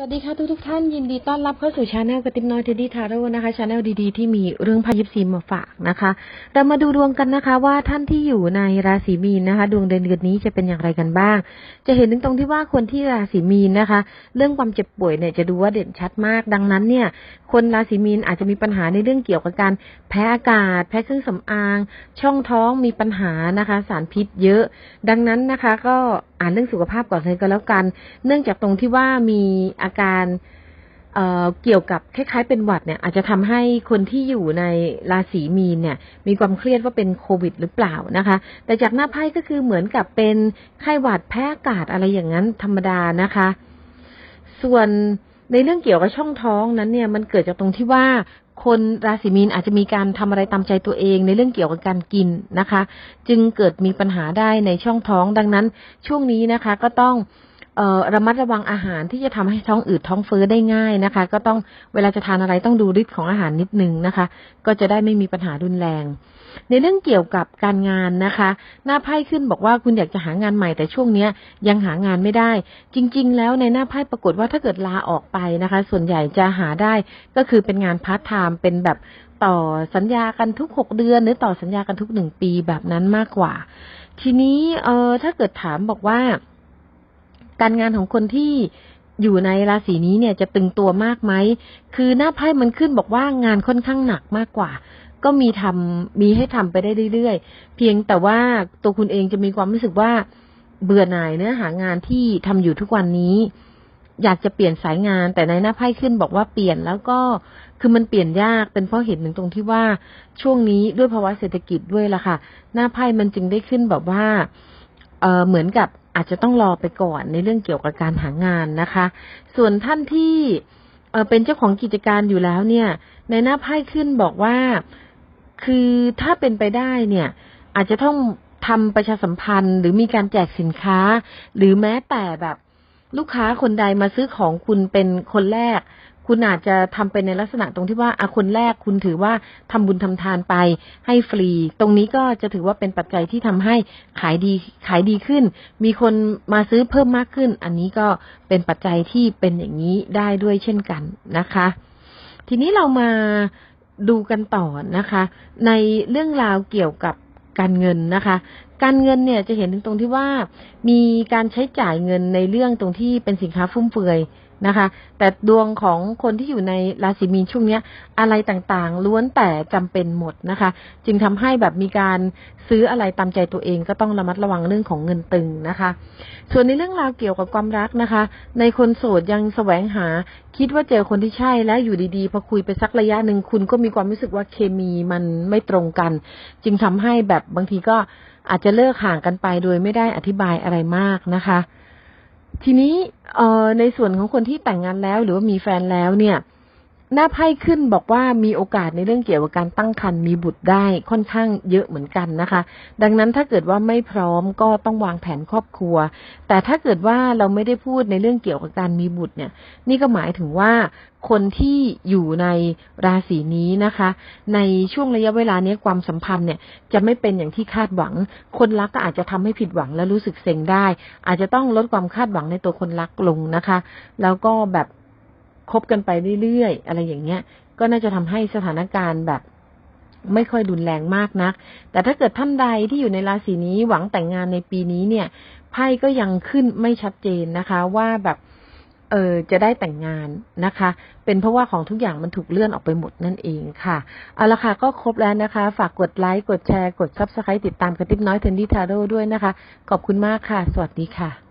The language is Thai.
สวัสดีค่ะทุกทุกท่านยินดีต้อนรับเข้าสู่ชาแนลกระติบน้อยเทดดี้ทาโร่นะคะชาแนลดีๆ ที่มีเรื่องพายิปซีมาฝากนะคะ เรามาดูดวงกันนะคะว่าท่านที่อยู่ในราศีมีนนะคะ ดวงเดือนเดือนนี้จะเป็นอย่างไรกันบ้าง จะเห็นถึงตรงที่ว่าคนที่ราศีมีนนะคะ เรื่องความเจ็บป่วยเนี่ยจะดูว่าเด่นชัดมาก ดังนั้นเนี่ย คนราศีมีนอาจจะมีปัญหาในเรื่องเกี่ยวกับการแพ้อากาศ แพ้เครื่องสำอาง ช่องท้องมีปัญหานะคะ สารพิษเยอะ ดังนั้นนะคะก็อ่านเรื่องสุขภาพก่อนเลยก็แล้วกัน เนื่องจากตรงที่ว่ามีอาการเอ่อเกี่ยวกับคล้ายๆเป็นหวัดเนี่ย อาจจะทำให้คนที่อยู่ในราศีมีนเนี่ย มีความเครียดว่าเป็นโควิดหรือเปล่านะคะ แต่จากหน้าไพ่ก็คือเหมือนกับเป็นไข้หวัดแพ้อากาศอะไรอย่างนั้นธรรมดานะคะ ส่วนในเรื่องเกี่ยวกับช่องท้องนั้นเนี่ยมันเกิดจากตรงที่ว่า คนราศีมีนอาจจะมีการทำอะไรตามใจตัวเองในเรื่องเกี่ยวกับการกินนะคะ จึงเกิดมีปัญหาได้ในช่องท้องดังนั้นช่วงนี้นะคะ ก็ต้อง ระมัดระวังอาหารที่จะทำให้ท้องอืดท้องเฟ้อได้ง่ายนะคะ ก็ต้องเวลาจะทานอะไรต้องดูฤทธิ์ของอาหารนิดนึงนะคะ ก็จะได้ไม่มีปัญหารุนแรง ในเรื่องเกี่ยวกับการงานนะคะ หน้าไพ่ขึ้นบอกว่าคุณอยากจะหางานใหม่แต่ช่วงเนี้ยยังหางานไม่ได้ จริง ๆ แล้วในหน้าไพ่ปรากฏว่าถ้าเกิดลาออกไปนะคะ ส่วนใหญ่จะหาได้ก็คือเป็นงานพาร์ทไทม์เป็นแบบต่อสัญญากันทุกหกเดือน หรือต่อสัญญากันทุกหนึ่งปีแบบนั้นมากกว่า ทีนี้เออถ้าเกิดถามบอกว่า การงานของคนที่อยู่ในราศีนี้เนี่ยจะตึงตัวมากไหม คือหน้าไพ่มันขึ้นบอกว่างานค่อนข้างหนักมากกว่า ก็มีทำมีให้ทำไปได้เรื่อยๆ เพียงแต่ว่าตัวคุณเองจะมีความรู้สึกว่าเบื่อหน่ายเนื้อหางานที่ทำอยู่ทุกวันนี้ อยากจะเปลี่ยนสายงาน แต่ในหน้าไพ่ขึ้นบอกว่าเปลี่ยนแล้วก็คือมันเปลี่ยนยากเป็นเพราะเหตุหนึ่งตรงที่ว่าช่วงนี้ด้วยภาวะเศรษฐกิจด้วยล่ะค่ะ หน้าไพ่มันจึงได้ขึ้นแบบว่า เเหมือนกับอาจจะต้องรอไปก่อนในเรื่องเกี่ยวกับการหางานนะคะ ส่วนท่านที่เเป็นเจ้าของกิจการอยู่แล้วเนี่ย ในหน้าไพ่ขึ้นบอกว่าคือถ้าเป็นไปได้เนี่ย อาจจะต้องทำประชาสัมพันธ์ หรือมีการแจกสินค้า หรือแม้แต่แบบลูกค้าคนใดมาซื้อของคุณเป็นคนแรก คุณอาจจะทำเป็นในลักษณะตรงที่ว่าอาคนแรกคุณถือว่าทำบุญทำทานไปให้ฟรี ตรงนี้ก็จะถือว่าเป็นปัจจัยที่ทำให้ขายดีขายดีขึ้น มีคนมาซื้อเพิ่มมากขึ้น อันนี้ก็เป็นปัจจัยที่เป็นอย่างนี้ได้ด้วยเช่นกันนะคะ ทีนี้เรามาดูกันต่อนะคะ ในเรื่องราวเกี่ยวกับการเงินนะคะ การเงินเนี่ยจะเห็นถึงตรงที่ว่า มีการใช้จ่ายเงินในเรื่องตรงที่เป็นสินค้าฟุ่มเฟือย นะคะ แต่ดวงของคนที่อยู่ในราศีมีนช่วงนี้อะไรต่างๆ ล้วนแต่จำเป็นหมดนะคะ จึงทำให้แบบมีการซื้ออะไรตามใจตัวเองก็ต้องระมัดระวังเรื่องของเงินตึงนะคะ ส่วนในเรื่องราวเกี่ยวกับความรักนะคะ ในคนโสดยังแสวงหา คิดว่าเจอคนที่ใช่แล้วอยู่ดีๆพอคุยไปสักระยะหนึ่งคุณก็มีความรู้สึกว่าเคมีมันไม่ตรงกัน จึงทำให้แบบบางทีก็อาจจะเลิกห่างกันไปโดยไม่ได้อธิบายอะไรมากนะคะ ทีนี้ในส่วนของคนที่แต่งงานแล้วหรือว่ามีแฟนแล้วเนี่ย หน้าไพ่ขึ้นบอกว่ามีโอกาสในเรื่องเกี่ยวกับการตั้งครรภ์มีบุตรได้ค่อนข้างเยอะเหมือนกันนะคะ ดังนั้นถ้าเกิดว่าไม่พร้อมก็ต้องวางแผนครอบครัว แต่ถ้าเกิดว่าเราไม่ได้พูดในเรื่องเกี่ยวกับการมีบุตรเนี่ย นี่ก็หมายถึงว่าคนที่อยู่ในราศีนี้นะคะ ในช่วงระยะเวลานี้ความสัมพันธ์เนี่ยจะไม่เป็นอย่างที่คาดหวัง คนรักก็อาจจะทำให้ผิดหวังและรู้สึกเซ็งได้ อาจจะต้องลดความคาดหวังในตัวคนรักลงนะคะ แล้วก็แบบ คบกันไปเรื่อยๆ อะไรอย่างเงี้ย ก็น่าจะทำให้สถานการณ์แบบไม่ค่อยรุนแรงมากนัก แต่ถ้าเกิดท่านใดที่อยู่ในราศีนี้หวังแต่งงานในปีนี้เนี่ย ไพ่ก็ยังขึ้นไม่ชัดเจนนะคะ ว่าแบบ เออจะได้แต่งงานนะคะ เป็นเพราะว่าของทุกอย่างมันถูกเลื่อนออกไปหมดนั่นเองค่ะ เอาละค่ะก็ครบแล้วนะคะ ฝากกดไลค์ กดแชร์ กด Subscribe ติดตามกระติบน้อยเทนดี้ทาโร่ด้วยนะคะ ขอบคุณมากค่ะ สวัสดีค่ะ